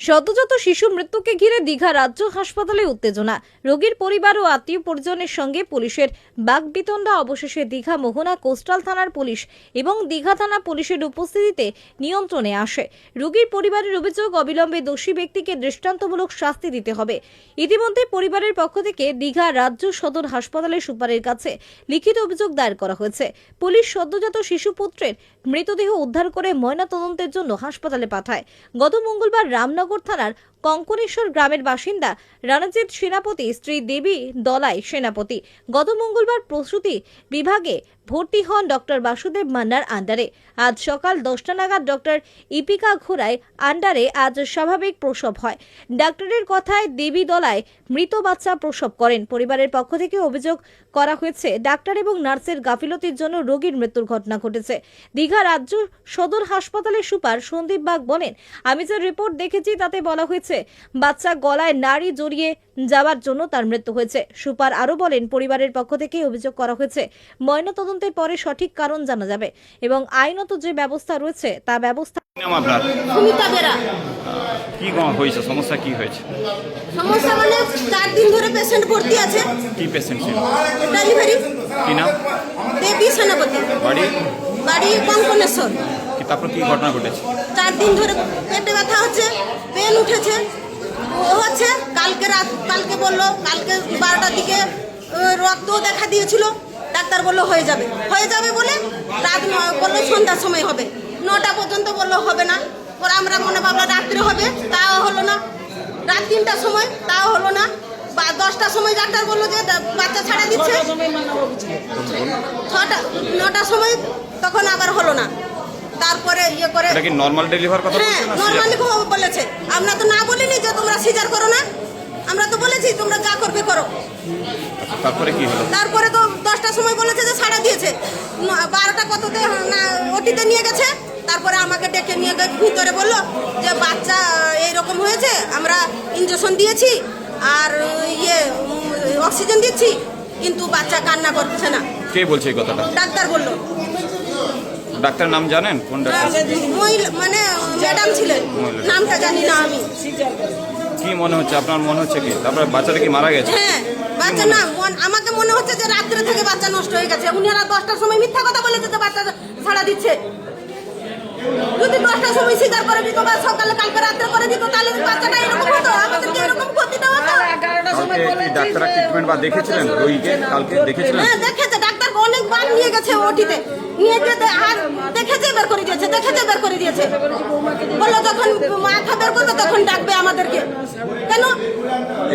সদ্যজাত শিশু মৃত্যুকে ঘিরে দীঘা রাজ্য হাসপাতালে উত্তেজনা। রোগীর পরিবার ও আত্মীয় পরিজনের সঙ্গে পুলিশের বাগবিতণ্ডা অবশেষে দীঘা মোহনা কোস্টাল থানার পুলিশ এবং দীঘা থানা পুলিশের উপস্থিতিতে নিয়ন্ত্রণে আসে। রোগীর পরিবারের অভিযোগ, অবিলম্বে দোষী ব্যক্তিকে দৃষ্টান্তমূলক শাস্তি দিতে হবে। ইতিমধ্যে পরিবারের পক্ষ থেকে দীঘা রাজ্য সদর হাসপাতালের সুপারের কাছে লিখিত অভিযোগ দায়ের করা হয়েছে। পুলিশ সদ্যজাত শিশু পুত্রের মৃতদেহ উদ্ধার করে ময়নাতদন্তের জন্য হাসপাতালে পাঠায়। গত মঙ্গলবার রামনগর থানার কঙ্কনেশ্বর গ্রামের বাসিন্দা রণজিৎ সেনাপতি, স্ত্রী দেবী দলাই সেনাপতি। গত মঙ্গলবার প্রসূতি বিভাগে ভর্তি হন ডক্টর বাসুদেব মান্নার আন্ডারে। আজ সকাল দশটা নাগাদ ডক্টর ইপিকা ঘোড়ায় আন্ডারে আজ স্বাভাবিক প্রসব হয়। ডাক্তারের কথায় দেবী দলায় মৃত বাচ্চা প্রসব করেন। পরিবারের পক্ষ থেকে অভিযোগ করা হয়েছে, ডাক্তার এবং নার্সের গাফিলতির জন্য রোগীর মৃত্যুর ঘটনা ঘটেছে। দীঘা রাজ্য সদর হাসপাতালের সুপার সন্দীপ বাগ বলেন, আমি যে রিপোর্ট দেখেছি তাতে বলা হয়েছে বাচ্চা গলায় নাড়ি জড়িয়ে যাওয়ার জন্য তার মৃত্যু হয়েছে। সুপার আরও বলেন পরিবারের পক্ষ থেকে অভিযোগ করা হয়েছে। ময়নাতদন্তের পরে সঠিক কারণ জানা যাবে এবং আইনত যে ব্যবস্থা রয়েছে তা ব্যবস্থা কি সুমিতা বেরা। কি হয়েছে? সমস্যা কি হয়েছে? সমস্যা মানে চার দিন ধরে পেশেন্ট ভর্তি আছে। কি পেশেন্ট ছিল? ডেলিভারি কি নাম? দেবী সেনাপতি। বাড়ি? বাড়ি কঙ্কনেশ্বর। তারপর কি ঘটনা ঘটেছে? চার দিন ধরে পেটে হচ্ছে পেন উঠেছে। ও হচ্ছে কালকে রাত কালকে বলল কালকে বারোটার দিকে আহ, রক্তও দেখা দিয়েছিল। ডাক্তার বলল হয়ে যাবে। হয়ে যাবে বলে রাত বলল সন্ধ্যার সময় হবে। নটা পর্যন্ত বলল হবে না। পরে আমরা মনে ভাবলাম রাত্রে হবে তাও হলো না। রাত তিনটার সময় তাও হলো না। বা দশটার সময় ডাক্তার বলল যে বাচ্চা ছাড়া দিচ্ছে। ছটা নটার সময় তখন আবার হলো না। তারপরে ইয়ে করে এটা কি নর্মাল ডেলিভার কথা হ্যাঁ বলছেন না নর্মালি বলেছে। আমরা তো না বলিনি যে তোমরা সিজার করো না। আমরা তো বলেছি তোমরা যা করবে করো। তারপরে কি হলো? তারপরে তো দশটার সময় বলেছে যে সাড়া দিয়েছে। বারোটা কততে না ওটিতে নিয়ে গেছে। তারপরে আমাকে ডেকে নিয়ে গিয়ে ভিতরে বলল যে বাচ্চা এইরকম হয়েছে আমরা ইঞ্জেকশন দিয়েছি আর ইয়ে অক্সিজেন দিচ্ছি কিন্তু বাচ্চা কান্না করছে না। কে বলছে এই কথাটা? ডাক্তার বলল। ডাক্তার নাম জানেন? কোন ডাক্তার? মানে ম্যাডাম ছিলেন। নামটা জানি না আমি। কি মনে হচ্ছে? আপনার মনে হচ্ছে কি? তারপরে বাচ্চাটা কি মারা গেছে? হ্যাঁ বাচ্চা না মন- আমাকে মনে হচ্ছে যে রাত্রে থেকে বাচ্চা নষ্ট হয়ে গেছে। উনি উনারা দশটার সময় মিথ্যা কথা বলেছে যে বাচ্চা ছাড়া দিচ্ছে। যদি দশটার সময় স্বীকার করে দিত বা সকালে কালকে রাত্রে করে দিত তাহলে বাচ্চাটা এরকম হতো? আমাদেরকে এরকম ক্ষতিটা হতো? কালকে কি ডাক্তার ট্রিটমেন্ট বা দেখেছিলেন? রোগীকে কালকে দেখেছিলেন? হ্যাঁ দেখেছে। ডাক্তার অনেক অনেকবার নিয়ে গেছে ওটিতে। নিয়ে দেখেছে বের করে দিয়েছে দেখেছে বের করে দিয়েছে। বলল যখন মাথা বের করবে তখন ডাকবে আমাদেরকে। কেন?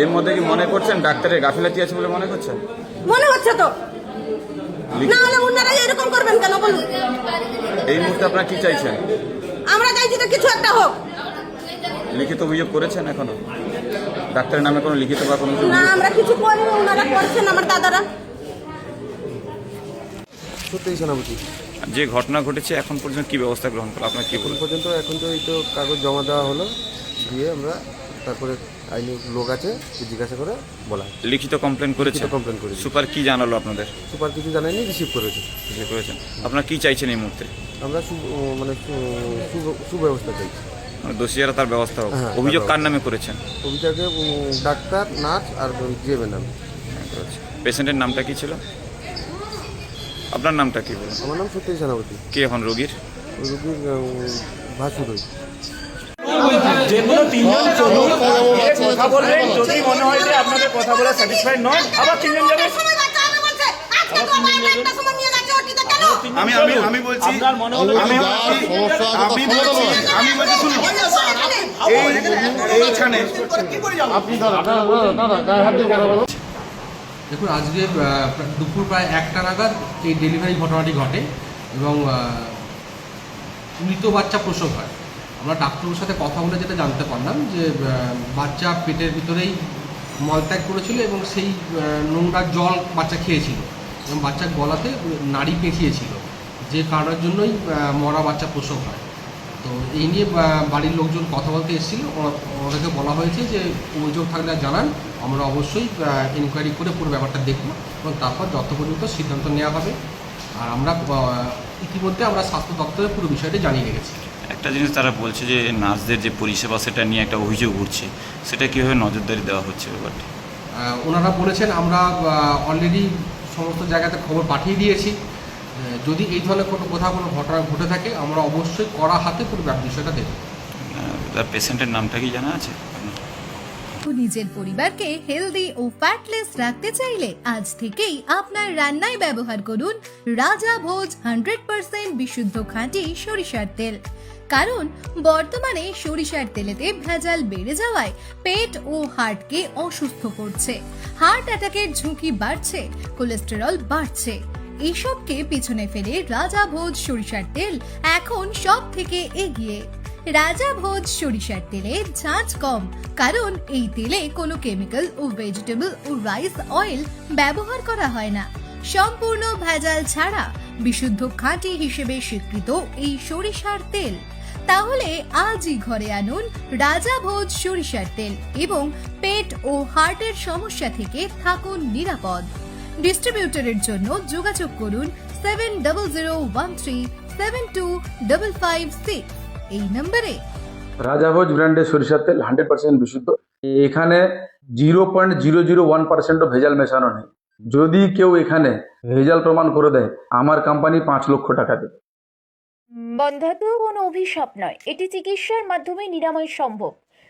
এর মধ্যে কি মনে করছেন? ডাক্তারের গাফিলাতি আছে বলে মনে করছেন? মনে হচ্ছে তো। না হলে ওনারা এরকম করবেন কেন? বলুন। এই মুহূর্তে আপনারা কি চাইছেন? আমরা চাইছি তো কিছু একটা হোক। লিখিত অভিযোগ করেছেন এখনও? ডাক্তারের নামে কোনো লিখিত বা কোনো না আমরা কিছু করিনি ওনারা করছেন আমার দাদারা। সত্যিই সেনাপতি যে ঘটনা ঘটেছে এখন পর্যন্ত কি ব্যবস্থা গ্রহণ করল? আপনার কি বলবেন? পর্যন্ত এখন তো এই তো কাগজ জমা দেওয়া হলো দিয়ে আমরা তারপরে আইনি লোক আছে জিজ্ঞাসা করে বলা লিখিত কমপ্লেন করেছে? কমপ্লেন করেছি। সুপার কি জানালো আপনাদের? সুপার কিছু জানায়নি রিসিভ করেছে। রিসিভ করেছেন। আপনারা কি চাইছেন এই মুহূর্তে? আমরা মানে সুব্যবস্থা চাইছি। মানে দোষীরা তার ব্যবস্থা হোক। হ্যাঁ, অভিযোগ কার নামে করেছেন? অভিযোগে ডাক্তার নার্স আর জিএমের নাম পেশেন্টের নামটা কি ছিল? আপনার নামটা কি বলুন আমার নাম সত্যি সেনাপতি কে এখন রোগীর রুগীর ভাসুর হই যে কোনো তিনজন চলুন কথা বলবেন যদি মনে হয় যে আপনাদের কথা বলে স্যাটিসফাইড নন আবার তিনজন যাবে সময় বাচ্চা হবে বলছে আজকে তো আমার একটা সময় নিয়ে গেছে ওটিতে কেন আমি আমি আমি বলছি আপনার মনে হলো আমি বলছি আমি বলছি আমি বলছি শুনুন এই এইখানে দেখুন, আজকে দুপুর প্রায় একটা নাগাদ এই ডেলিভারি ঘটনাটি ঘটে এবং মৃত বাচ্চা প্রসব হয়। আমরা ডাক্তারের সাথে কথা বলে যেটা জানতে পারলাম যে বাচ্চা পেটের ভিতরেই মলত্যাগ করেছিল এবং সেই নোংরা জল বাচ্চা খেয়েছিল এবং বাচ্চার গলাতে নাড়ি পেঁচিয়েছিল, যে কারণের জন্যই মরা বাচ্চা প্রসব হয়। তো এই নিয়ে বাড়ির লোকজন কথা বলতে এসেছিল। ওদেরকে বলা হয়েছে যে অভিযোগ থাকলে জানান। আমরা অবশ্যই ইনকোয়ারি করে পুরো ব্যাপারটা দেখব এবং তারপর যত পর্যন্ত সিদ্ধান্ত নেওয়া হবে। আর আমরা ইতিমধ্যে আমরা স্বাস্থ্য দপ্তরে পুরো বিষয়টি জানিয়ে রেখেছি। একটা জিনিস তারা বলছে যে নার্সদের যে পরিষেবা সেটা নিয়ে একটা অভিযোগ উঠছে। সেটা কীভাবে নজরদারি দেওয়া হচ্ছে ব্যাপারটি? ওনারা বলেছেন আমরা অলরেডি সমস্ত জায়গাতে খবর পাঠিয়ে দিয়েছি। যদি এই ধরনের কোনো কোথাও কোনো ঘটনা ঘটে থাকে আমরা অবশ্যই কড়া হাতে পুরো বিষয়টা তার পেশেন্টের নামটা কি জানা আছে? নিজের পরিবারকে হেলদি ও ফ্যাটলেস রাখতে চাইলে আজ থেকেই আপনার রান্নায় ব্যবহার করুন রাজা ভোজ হান্ড্রেড পার্সেন্ট বিশুদ্ধ খাঁটি সরিষার তেল। কারণ বর্তমানে সরিষার তেলেতে ভেজাল বেড়ে যাওয়ায় পেট ও হার্টকে অসুস্থ করছে। হার্ট অ্যাটাকের ঝুঁকি বাড়ছে কোলেস্টেরল বাড়ছে। এসবকে পিছনে ফেলে রাজা ভোজ সরিষার তেল এখন সব থেকে এগিয়ে। রাজা ভোজ সরিষার তেলে ঝাঁঝ কম, কারণ এই তেলে কোনো কেমিক্যাল ও ভেজিটেবল ও রাইস অয়েল ব্যবহার করা হয় না। সম্পূর্ণ ভেজাল ছাড়া বিশুদ্ধ খাঁটি হিসেবে স্বীকৃত এই সরিষার তেল। তাহলে আজই ঘরে আনুন রাজা ভোজ সরিষার তেল এবং পেট ও হার্টের সমস্যা থেকে থাকুন নিরাপদ। ডিস্ট্রিবিউটরের জন্য যোগাযোগ করুন seven double zero one three seven two double five six. এই নম্বরে রাজাভোজ ব্র্যান্ডের সরিষার তেল হান্ড্রেড পার্সেন্ট বিশুদ্ধ। এখানে zero point zero zero one পার্সেন্টও ভেজাল মেশানো নেই। যদি কেউ এখানে ভেজাল প্রমাণ করে দেয় আমার কোম্পানি পাঁচ লক্ষ টাকা দেবে। বন্ধাত্ম কোনো অভিশাপ নয়। এটি চিকিৎসার মাধ্যমে নিরাময় সম্ভব।